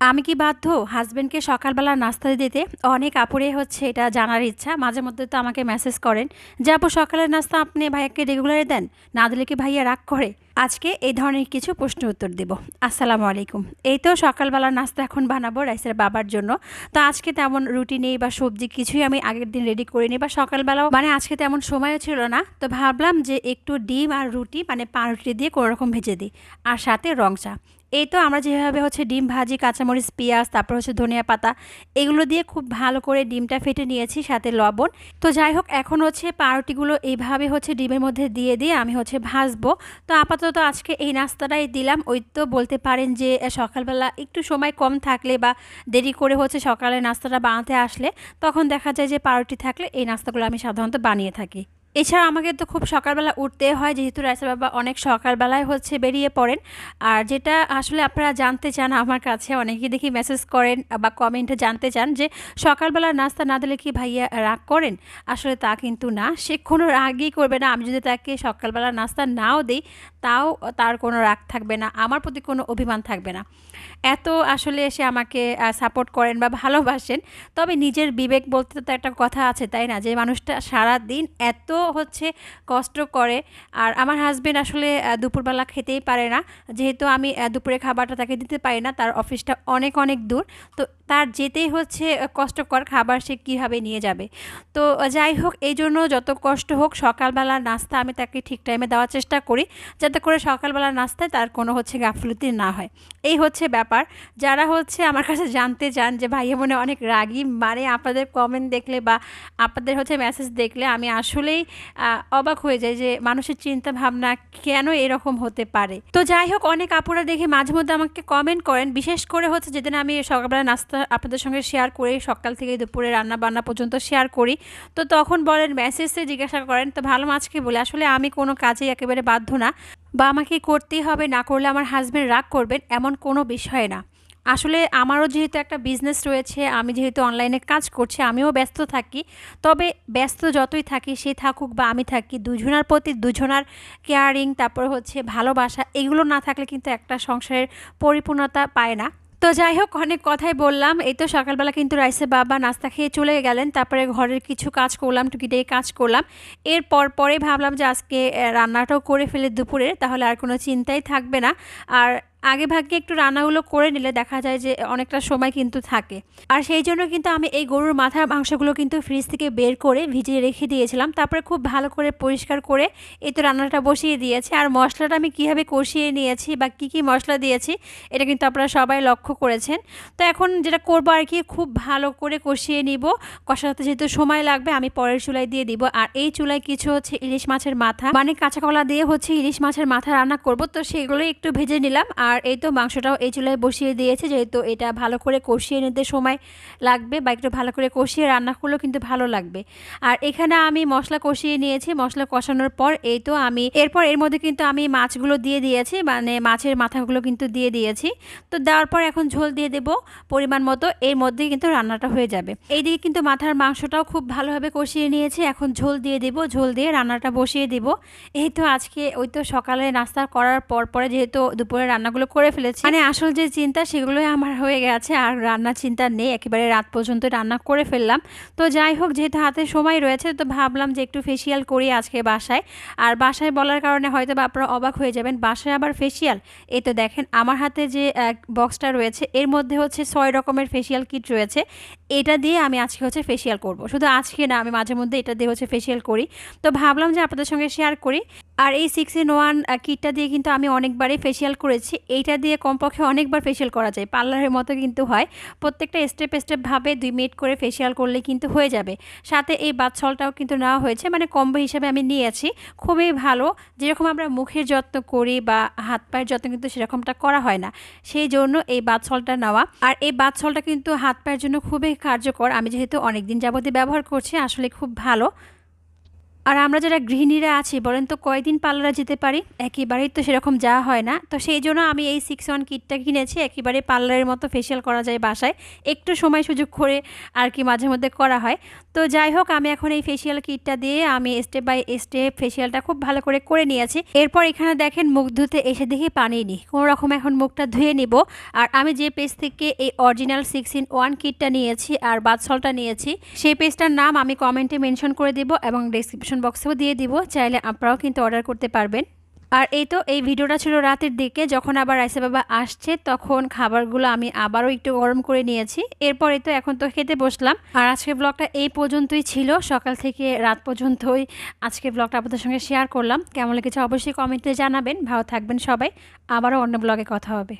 আমি কি বাধ্য হাজব্যান্ডকে সকালবেলা নাস্তা দিতে? অনেক আপুরে হচ্ছে এটা জানার ইচ্ছা। মাঝে মধ্যে তো আমাকে মেসেজ করেন যে, আপু সকালের নাস্তা আপনি ভাইয়াকে রেগুলারে দেন? না দিলে কি ভাইয়া রাগ করে? আজকে এই ধরনের কিছু প্রশ্ন উত্তর দেব। আসসালামু আলাইকুম। এই তো সকালবেলা নাস্তা এখন বানাবো রাইসের বাবার জন্য। তো আজকে তেমন রুটি নেই বা সবজি কিছুই আমি আগের দিন রেডি করিনি বা সকালবেলাও মানে আজকে তেমন সময়ও ছিল না। তো ভাবলাম যে একটু ডিম আর রুটি মানে পাউরুটি দিয়ে কোনোরকম ভেজে দিই। আর সাথে রং চা। এই তো আমরা যেভাবে হচ্ছে ডিম ভাজি, কাঁচামরিচ, পেঁয়াজ, তারপর হচ্ছে ধনিয়া পাতা, এগুলো দিয়ে খুব ভালো করে ডিমটা ফেটে নিয়েছি, সাথে লবণ। তো যাই হোক, এখন হচ্ছে পাউরুটিগুলো এইভাবে হচ্ছে ডিমের মধ্যে দিয়ে দিয়ে আমি হচ্ছে ভাজবো। তো আপাতত আজকে এই নাস্তাটাই দিলাম। ওই তো বলতে পারেন যে সকালবেলা একটু সময় কম থাকলে বা দেরি করে হচ্ছে সকালে নাস্তাটা বানাতে আসলে, তখন দেখা যায় যে পাউরুটি থাকলে এই নাস্তাগুলো আমি সাধারণত বানিয়ে থাকি। এছাড়া আমাকে তো খুব সকালবেলা উঠতে হয়, যেহেতু রাইসা বাবা অনেক সকালবেলায় হচ্ছে বেরিয়ে পড়েন। আর যেটা আসলে আপনারা জানতে চান, আমার কাছে অনেকেই দেখি মেসেজ করেন বা কমেন্টে জানতে চান যে সকালবেলা নাস্তা না দিলে কি ভাইয়া রাগ করেন? আসলে তা কিন্তু না, সে কোনো রাগই করবে না। আমি যদি তাকে সকালবেলা নাস্তা নাও দিই, তাও তার কোনো রাগ থাকবে না, আমার প্রতি কোনো অভিমান থাকবে না। এত আসলে সে আমাকে সাপোর্ট করেন বা ভালোবাসেন। তবে নিজের বিবেক বলতে তো একটা কথা আছে, তাই না? যে মানুষটা সারা দিন এত হচ্ছে কষ্ট করে। আর আমার হাজব্যান্ড আসলে দুপুরবেলা খেতেই পারে না। যেহেতু আমি দুপুরে খাবারটা তাকে দিতে পারি না, তার অফিসটা অনেক অনেক দূর। তো তার যেতেই হচ্ছে কষ্টকর খাবার সে কীভাবে নিয়ে যাবে। তো যাই হোক, এই জন্য যত কষ্ট হোক, সকালবেলা নাস্তা আমি তাকে ঠিক টাইমে দেওয়ার চেষ্টা করি। যাতে করে সকালবেলা নাস্তায় তার কোনো হচ্ছে গাফলতি না হয়। এই হচ্ছে ব্যাপার। যারা হচ্ছে আমার কাছে জানতে চান যে, ভাইয়া মনে অনেক রাগি মানে আপনাদের কমেন্ট দেখলে বা আপনাদের হচ্ছে মেসেজ দেখলে আমি আসলেই অবাক হয়ে যায় যে মানুষের চিন্তা ভাবনা কেন এরকম হতে পারে। তো যাই হোক অনেক আপুরা দেখে মাঝে মধ্যে আমাকে কমেন্ট করেন। বিশেষ করে হচ্ছে যেদিন আমি সকালবেলা নাস্তা আপনাদের সঙ্গে শেয়ার করি, সকাল থেকে দুপুরে রান্না বান্না পর্যন্ত শেয়ার করি, তো তখন বলেন মেসেজে জিজ্ঞাসা করেন, তো ভালো মাছকে বলে? আসলে আমি কোনো কাজে একেবারে বাধ্য না। বা আমাকে করতেই হবে, না করলে আমার হাজব্যান্ড রাগ করবেন, এমন কোনো বিষয় না। আসলে আমারও যেহেতু একটা বিজনেস রয়েছে, আমি যেহেতু অনলাইনে কাজ করছি, আমিও ব্যস্ত থাকি। তবে ব্যস্ত যতই থাকি, সে থাকুক বা আমি থাকি, দুজনার প্রতি দুজনার কেয়ারিং তারপর হচ্ছে ভালোবাসা, এগুলো না থাকলে কিন্তু একটা সংসারের পরিপূর্ণতা পায় না। তো যাই হোক, অনেক কথাই বললাম। এই তো সকালবেলা কিন্তু রাইসে বাবা নাস্তা খেয়ে চলে গেলেন, তারপরে ঘরের কিছু কাজ করলাম টুকিটাই কাজ করলাম। এরপর পরে ভাবলাম যে আজকে রান্নাটাও করে ফেলে দুপুরে, তাহলে আর কোনো চিন্তাই থাকবে না। আর আগে ভাগে একটু রান্নাগুলো করে নিলে দেখা যায় যে অনেকটা সময় কিন্তু থাকে। আর সেই জন্য কিন্তু আমি এই গরুর মাথার মাংসগুলো কিন্তু ফ্রিজ থেকে বের করে ভিজিয়ে রেখে দিয়েছিলাম। তারপরে খুব ভালো করে পরিষ্কার করে এই তো রান্নাটা বসিয়ে দিয়েছি। আর মশলাটা আমি কীভাবে কষিয়ে নিয়েছি বা কি কি মশলা দিয়েছি, এটা কিন্তু আপনারা সবাই লক্ষ্য করেছেন। তো এখন যেটা করব আর কি, খুব ভালো করে কষিয়ে নিব। কষাতে যেহেতু সময় লাগবে, আমি পরের চুলায় দিয়ে দিব। আর এই চুলায় কিছু হচ্ছে ইলিশ মাছের মাথা। মানে কাঁচা কলা দিয়ে হচ্ছে ইলিশ মাছের মাথা রান্না করব। তো সেগুলো একটু ভেজে নিলাম। আর এই তো মাংসটাও এই চুলায় বসিয়ে দিয়েছে, যেহেতু এটা ভালো করে কষিয়ে নিতে সময় লাগবে, বা একটু ভালো করে কষিয়ে রান্না করলেও কিন্তু ভালো লাগবে। আর এখানে আমি মশলা কষিয়ে নিয়েছি, মশলা কষানোর পর এই তো আমি, এরপর এর মধ্যে কিন্তু আমি মাছগুলো দিয়ে দিয়েছি মানে মাছের মাথাগুলো কিন্তু দিয়ে দিয়েছি। তো দেওয়ার পর এখন ঝোল দিয়ে দেব পরিমাণ মতো, এর মধ্যে কিন্তু রান্নাটা হয়ে যাবে। এইদিকে কিন্তু মাথার মাংসটাও খুব ভালোভাবে কষিয়ে নিয়েছি, এখন ঝোল দিয়ে দেব, ঝোল দিয়ে রান্নাটা বসিয়ে দেব। এই তো আজকে ওই তো সকালে নাস্তা করার পর পরে যেহেতু দুপুরে রান্নাগুলো করে ফেলেছি। মানে আসল যে চিন্তা সেগুলোই আমার হয়ে গেছে, আর রান্নার চিন্তা নেই। একেবারে রাত পর্যন্ত রান্না করে ফেললাম। তো যাই হোক, যেহেতু হাতে সময় রয়েছে, তো ভাবলাম যে একটু ফেসিয়াল করি আজকে বাসায়। আর বাসায় বলার কারণে হয়তো বা আপনারা অবাক হয়ে যাবেন, বাসায় আবার ফেসিয়াল এই তো দেখেন, আমার হাতে যে বক্সটা রয়েছে, এর মধ্যে হচ্ছে ছয় রকমের ফেসিয়াল কিট রয়েছে। এটা দিয়ে আমি আজকে হচ্ছে ফেসিয়াল করব। শুধু আজকে না, আমি মাঝে মধ্যে এটা দিয়ে হচ্ছে ফেসিয়াল করি। তো ভাবলাম যে আপনাদের সঙ্গে শেয়ার করি। আর এই সিক্স ইন ওয়ান কিটটা দিয়ে কিন্তু আমি অনেকবারই ফেসিয়াল করেছি। এইটা দিয়ে কমপক্ষে অনেকবার ফেসিয়াল করা যায়। পার্লারের মতো কিন্তু হয়। প্রত্যেকটা স্টেপ স্টেপভাবে দুই মিনিট করে ফেসিয়াল করলে কিন্তু হয়ে যাবে। সাথে এই বাচ্ছলটাও কিন্তু নেওয়া হয়েছে। মানে কম্বো হিসাবে আমি নিয়েছি। খুবই ভালো। যেরকম আমরা মুখের যত্ন করি বা হাত পায়ের যত্ন কিন্তু সেরকমটা করা হয় না। সেই জন্য এই বাচ্চলটা নেওয়া। আর এই বাচ্চলটা কিন্তু হাত পায়ের জন্য খুবই কার্যকর। আমি যেহেতু অনেক দিন যাবতীয় ব্যবহার করছি, আসলে খুব ভালো। আর আমরা যারা গৃহিণীরা আছি, বলেন তো কয়দিন পার্লারে যেতে পারি? একেবারেই তো সেরকম যাওয়া হয় না। তো সেই জন্য আমি এই সিক্স ওয়ান কিটটা কিনেছি, একেবারে পার্লারের মতো ফেসিয়াল করা যায় বাসায়। একটু সময় সুযোগ করে আর কি মাঝে মধ্যে করা হয়। তো যাই হোক, আমি এখন এই ফেসিয়াল কিটটা দিয়ে আমি স্টেপ বাই স্টেপ ফেসিয়ালটা খুব ভালো করে করে নিয়েছি। এরপর এখানে দেখেন মুখ ধুতে এসে দেখি পানি নিই। কোনো রকম এখন মুখটা ধুয়ে নিব। আর আমি যে পেজ থেকে এই অরিজিনাল সিক্স ইন ওয়ান কিটটা নিয়েছি আর বাদসলটা নিয়েছি, সেই পেজটার নাম আমি কমেন্টে মেনশন করে দিব এবং ডিসক্রিপশন বক্সেও দিয়ে দিব, চাইলে আপনারাও কিন্তু অর্ডার করতে পারবেন। আর এই তো, এই ভিডিওটা ছিল রাতের দিকে, যখন আবার রাইসা বাবা আসছে, তখন খাবারগুলো আমি আবারও একটু গরম করে নিয়েছি। এরপরে তো এখন তো খেতে বসলাম। আর আজকের ব্লগটা এই পর্যন্তই ছিল। সকাল থেকে রাত পর্যন্তই আজকের ব্লগটা আপনাদের সঙ্গে শেয়ার করলাম। কেমন লেগেছে অবশ্যই কমেন্টে জানাবেন। ভালো থাকবেন সবাই। আবারও অন্য ব্লগে কথা হবে।